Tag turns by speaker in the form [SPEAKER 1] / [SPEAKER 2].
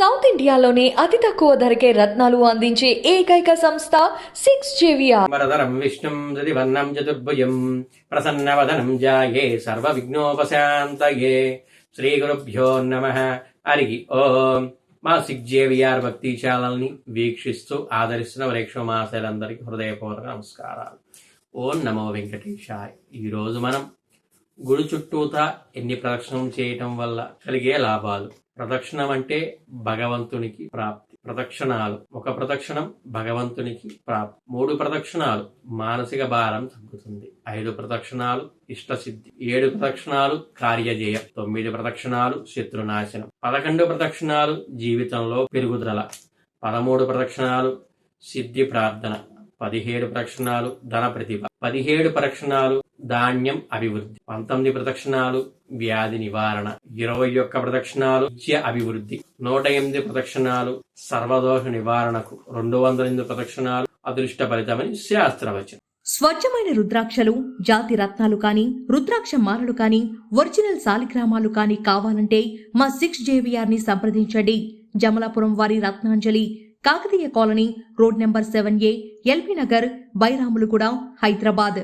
[SPEAKER 1] South ఇండియాలోనే అతి తక్కువ ధరకే రత్నాలు అందించే ఏకైక సంస్థ సిక్స్ జేవిఆర్.
[SPEAKER 2] వరదరం విష్ణుం సదివర్ణం చతుర్భుజం ప్రసన్నవదనం జాయే సర్వవిఘ్నోపశాంతయే. శ్రీ గురుభ్యో నమ. హరి ఓం. మా జేవిఆర్ భక్తి ఛానల్ని వీక్షిస్తూ ఆదరిస్తున్న ప్రేక్షమాశలందరికీ హృదయపూర్వక నమస్కారాలు. ఓం నమో వెంకటేశాయ్. ఈరోజు మనం గుడి చుట్టూతా ఎన్ని ప్రదక్షిణం చేయటం వల్ల కలిగే లాభాలు? ప్రదక్షిణం అంటే భగవంతునికి ప్రాప్తి. ప్రదక్షిణాలు. ఒక ప్రదక్షిణం భగవంతునికి ప్రాప్తి. మూడు ప్రదక్షిణాలు మానసిక భారం తగ్గుతుంది. ఐదు ప్రదక్షిణాలు ఇష్టసిద్ధి. ఏడు ప్రదక్షిణాలు కార్యజయం. తొమ్మిది ప్రదక్షిణాలు శత్రునాశనం. పదకొండు ప్రదక్షిణాలు జీవితంలో పెరుగుదల. పదమూడు ప్రదక్షిణాలు సిద్ధి ప్రార్థన. పదిహేడు ప్రక్షణాలు ధన ప్రతిభ. పదిహేడు ప్రక్షణాలు ధాన్యం అభివృద్ధి. పంతొమ్మిది ప్రదక్షిణాలు వ్యాధి నివారణ. ఇరవై ఒక్క ప్రదక్షిణాలు విద్య అభివృద్ధి. నూట ఎనిమిది ప్రదక్షిణాలు సర్వదోష నివారణకు. రెండు వందల ఎనిమిది ప్రదక్షిణాలు అదృష్ట ఫలితమని శాస్త్రవచనం
[SPEAKER 3] స్వచ్ఛమైన రుద్రాక్షలు జాతి రత్నాలు కాని రుద్రాక్ష మాలలు కాని ఒరిజినల్ సాలిగ్రామాలు కాని కావాలంటే మా సిక్స్ జేవిఆర్ని సంప్రదించండి. జమలాపురం వారి Ratnanjali Kakatiya colony road number seven A LB Nagar Bairamulguda Hyderabad.